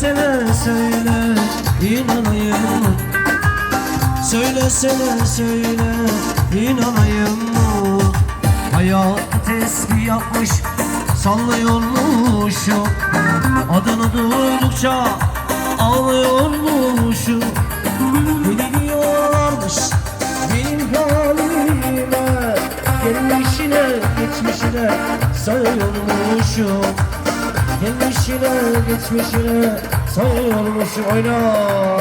Söylesene söyle inanayım. Söylesene söyle inanayım. Mı? Hayat tesbih yapmış sallıyormuşum. Adını duydukça ağlıyormuşum. Beni diyorlarmış benim halime. Gelmişine geçmişine sayıyormuşum Gelmişine geçmişine sayıyormuşum Oyna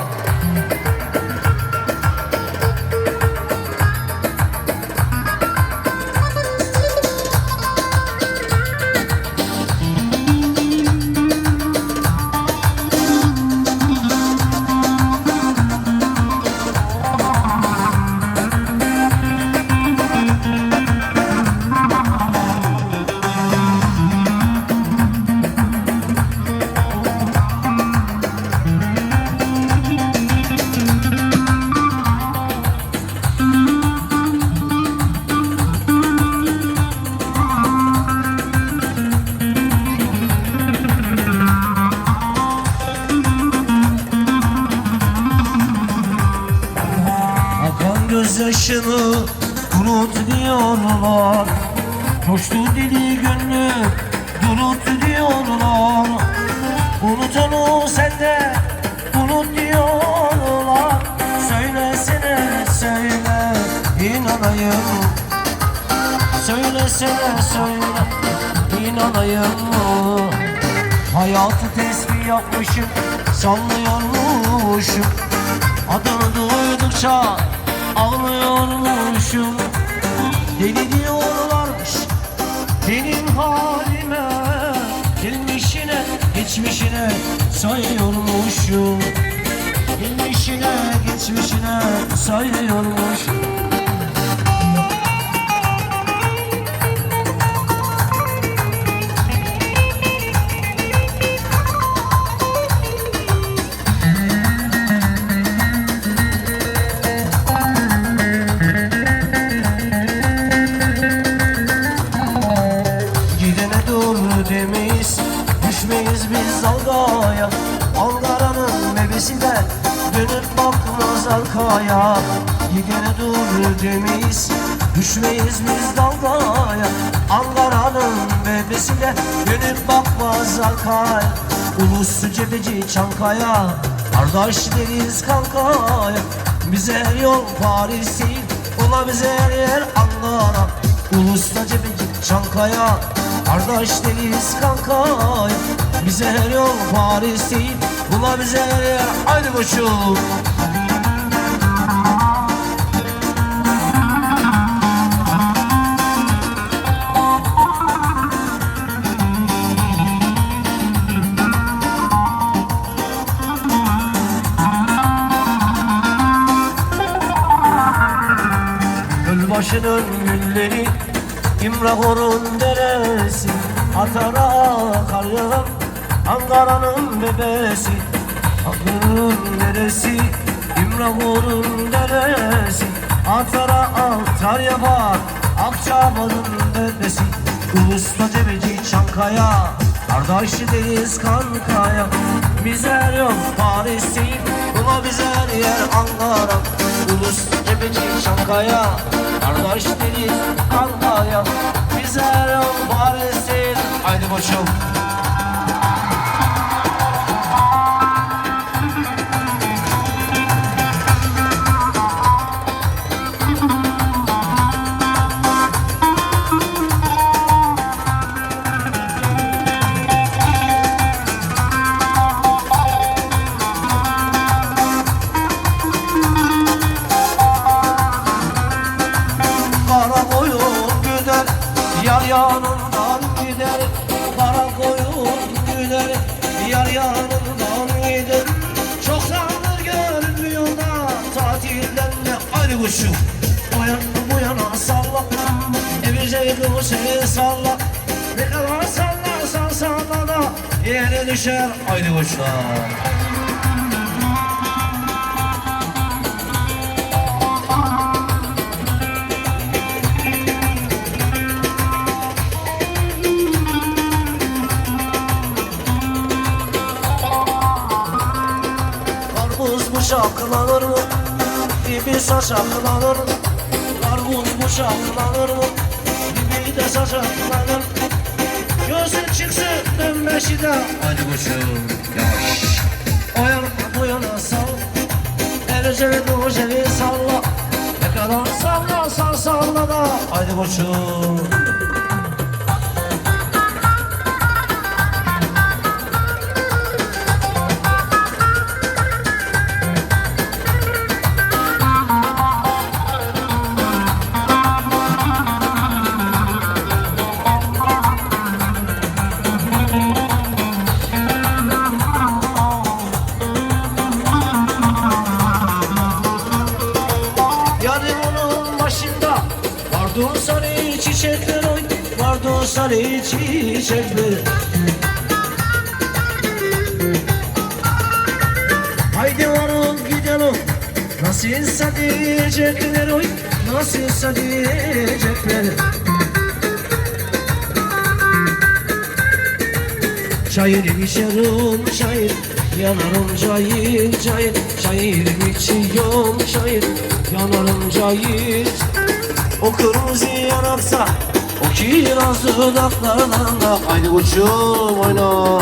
gözyaşını unut diyorlar. Coştu dili gönlü durut diyorlar. Unut onu sen de unut diyorlar. Söylesene söyle inanayım. Söylesene söyle inanayım? Hayatı tesbih yapmışım sallıyormuşum. Adını duydukça ağlıyormuşum Deli diyorlarmış. Benim halime Gelmişine geçmişine sayıyormuşum Gelmişine geçmişine sayıyormuşum dalgaya Ankara'nın bebesinden Dönüp bakmaz arkaya. Gidene dur demeyiz Düşmeyiz biz dalgaya. Ankara'nın bebesinden Dönüp bakmaz arkaya. Uluslu cebeci Çankaya Kardeş deriz kankaya. Bize her yol Paris değil Ola bize her yer Ankara. Ulusla cebeci Çankaya Kardeş deliyiz kankaya Bize her yol Paris değil Bula bize her yer Haydi koçum Gölbaşı'nın gülleri İmrahor'un deresi Atara akar yağar Ankara'nın bebesi. Aklının neresi? İmrahor'un deresi Atara altar yapar Akçabat'ın bebesi. Ulusla cebeci Çankaya Kardeşi deniz kankaya Bize yok Paris değil Buna bize her yer Ankara. Ulus cebeci Çankaya Kardeş deniz kankaya Bize her yok Paris değil Haydi koçum Yanından gider Çok zamandır görünmüyor da Tatilden de aynı kuşum. O yana bu yana salla. Evize seni salla. Ne kadar sallarsan salla da Yere düşer. Aynı kuşlar Dibi saç aklanır bulmuş aklanır mı? Dibi de saç aklanır Gözün çıksın dönmeşi de Hadi koçum yavaş. O yana bu yana sal El cebi bu cebi salla. Ne kadar salla sal salla da. Hadi koçum sarı çiçekler Haydi varın gidelim. Nasılsa diyecekler oy? Nasılsa diyecekler Çayır içerim çayır. Yanarım çayır çayır. Çayır içiyorum çayır. Yanarım çayır. O kırmızı yanarsa kiraz dudaklardan da Haydi uçum oyna.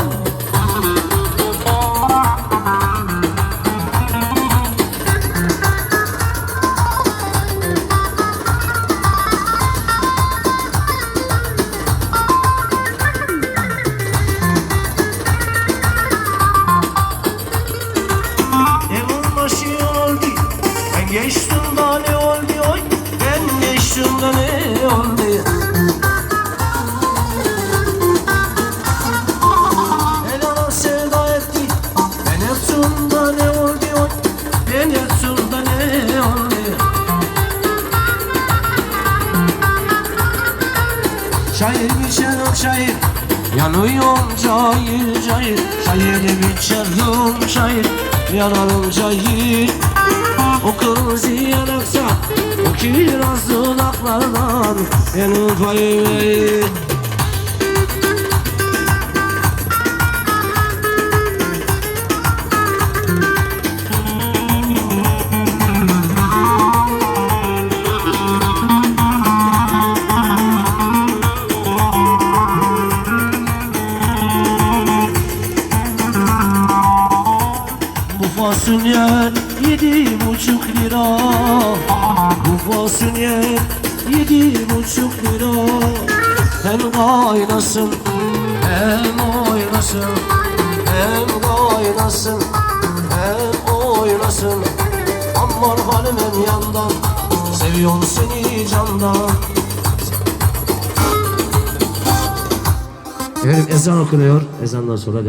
Evin Şair biçerim şair. Yanıyorum cayır cayır Şair biçerim şair. Yanarım cayır O kırmızı yanaksa O kiraz dudaklardan Benim payım Bu fasulye yedi buçuk lira. Bu fasulye yedi buçuk lira. Hem kaynasın hem oynasın. Hem kaynasın hem oynasın. Aman halim hem yandan Seviyorum seni candan Efendim ezan okunuyor. Ezandan sonra